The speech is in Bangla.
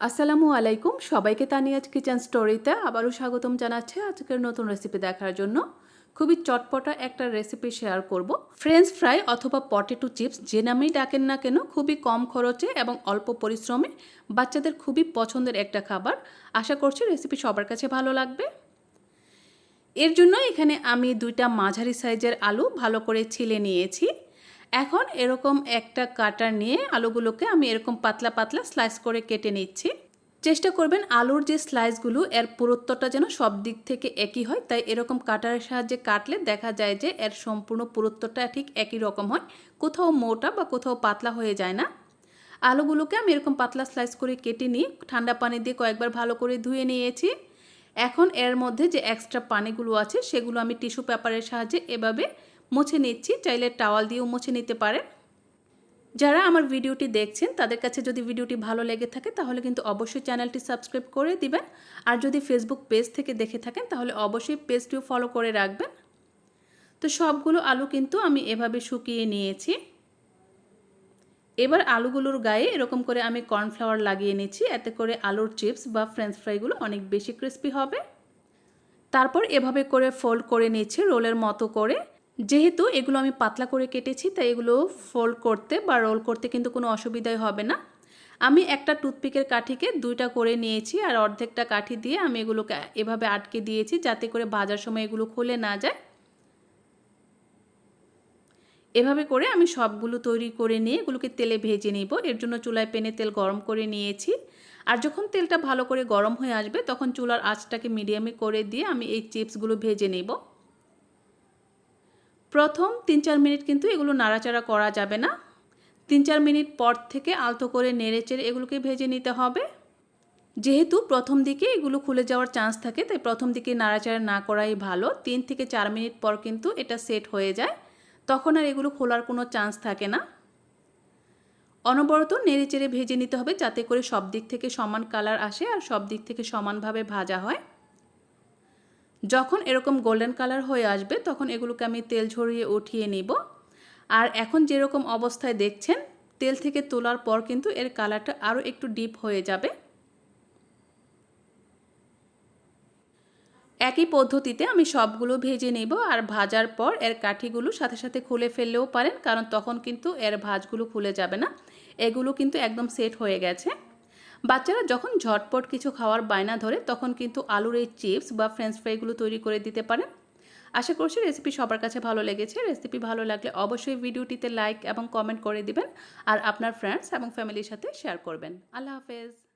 আসসালামু আলাইকুম। সবাইকে তানিয়াজ কিচেন স্টোরিতে আবারও স্বাগতম জানাচ্ছে আজকের নতুন রেসিপি দেখার জন্য। খুবই চটপটা একটা রেসিপি শেয়ার করব। ফ্রেঞ্চ ফ্রাই অথবা পটেটো চিপস যে নামেই ডাকেন না কেন খুবই কম খরচে এবং অল্প পরিশ্রমে বাচ্চাদের খুবই পছন্দের একটা খাবার। আশা করছি রেসিপি সবার কাছে ভালো লাগবে। এর জন্য এখানে আমি দুইটা মাঝারি সাইজের আলু ভালো করে ছিলে নিয়েছি। এখন এরকম একটা কাটার নিয়ে আলুগুলোকে আমি এরকম পাতলা পাতলা স্লাইস করে কেটে নিচ্ছি। চেষ্টা করবেন আলুর যে স্লাইসগুলো এর পুরুত্বটা যেন সব দিক থেকে একই হয়। তাই এরকম কাটারের সাহায্যে কাটলে দেখা যায় যে এর সম্পূর্ণ পুরুত্বটা ঠিক একই রকম হয়। কোথাও মোটা বা কোথাও পাতলা হয়ে যায় না। আলুগুলোকে আমি এরকম পাতলা স্লাইস করে কেটে নিয়ে ঠান্ডা পানি দিয়ে কয়েকবার ভালো করে ধুয়ে নিয়েছি। এখন এর মধ্যে যে এক্সট্রা পানিগুলো আছে, সেগুলো আমি টিস্যু পেপারের সাহায্যে এভাবে মুছে নিচ্ছি, চাইলে টাওয়াল দিয়েও মুছে নিতে পারেন। যারা আমার ভিডিওটি দেখছেন, তাদের কাছে যদি ভিডিওটি ভালো লেগে থাকে, তাহলে কিন্তু অবশ্যই চ্যানেলটি সাবস্ক্রাইব করে দিবেন। আর যদি ফেসবুক পেজ থেকে দেখে থাকেন, তাহলে অবশ্যই পেজটিও ফলো করে রাখবেন। তো সবগুলো আলু কিন্তু আমি এভাবে শুকিয়ে নিয়েছি। এবার আলুগুলোর গায়ে এরকম করে আমি কর্নফ্লাওয়ার লাগিয়ে নিচ্ছি, এতে করে আলুর চিপস বা ফ্রেঞ্চ ফ্রাইগুলো অনেক বেশি ক্রিস্পি হবে। তারপর এভাবে করে ফোল্ড করে নিচ্ছি রোলের মতো করে। যেহেতু এগুলো আমি পাতলা করে কেটেছি, তাই এগুলো ফোল্ড করতে বা রোল করতে কিন্তু কোনো অসুবিধাই হবে না। আমি একটা টুথপিকের কাঠিকে দুইটা করে নিয়েছি আর অর্ধেকটা কাঠি দিয়ে আমি এগুলোকে এভাবে আটকে দিয়েছি যাতে করে ভাজার সময় এগুলো খুলে না যায়। এভাবে করে আমি সবগুলো তৈরি করে নিয়ে এগুলোকে তেলে ভেজে নিব। এর জন্য চুলায় পেনে তেল গরম করে নিয়েছি। আর যখন তেলটা ভালো করে গরম হয়ে আসবে, তখন চুলার আঁচটাকে মিডিয়ামে করে দিয়ে আমি এই চিপসগুলো ভেজে নেব। প্রথম তিন চার মিনিট কিন্তু এগুলো নাড়াচাড়া করা যাবে না। তিন চার মিনিট পর থেকে আলতো করে নেড়ে চেড়ে এগুলোকে ভেজে নিতে হবে। যেহেতু প্রথম দিকে এগুলো খুলে যাওয়ার চান্স থাকে, তাই প্রথম দিকে নাড়াচাড়া না করাই ভালো। তিন থেকে চার মিনিট পর কিন্তু এটা সেট হয়ে যায়। তখন আর এগুলো খোলার কোনো চান্স থাকে না। অনবরত নেড়ে চেড়ে ভেজে নিতে হবে যাতে করে সব দিক থেকে সমান কালার আসে আর সব দিক থেকে সমানভাবে ভাজা হয়। যখন এরকম গোল্ডেন কালার হয়ে আসবে, তখন এগুলোকে আমি তেল ঝরিয়ে উঠিয়ে নিব। আর এখন যেরকম অবস্থায় দেখছেন, তেল থেকে তোলার পর কিন্তু এর কালারটা আরও একটু ডিপ হয়ে যাবে। একই পদ্ধতিতে আমি সবগুলো ভেজে নেব আর ভাজার পর এর কাঠিগুলো সাথে সাথে খুলে ফেললেও পারেন, কারণ তখন কিন্তু এর ভাজগুলো খুলে যাবে না। এগুলো কিন্তু একদম সেট হয়ে গেছে। বাচ্চারা যখন ঝটপট কিছু খাওয়ার বায়না ধরে, তখন কিন্তু আলুর এই চিপস বা ফ্রেঞ্চ ফ্রাইগুলো তৈরি করে দিতে পারেন। আশা করছি রেসিপি সবার কাছে ভালো লেগেছে। রেসিপি ভালো লাগলে অবশ্যই ভিডিওটিতে লাইক এবং কমেন্ট করে দিবেন। আর আপনার ফ্রেন্ডস এবং ফ্যামিলির সাথে শেয়ার করবেন। আল্লাহ হাফেজ।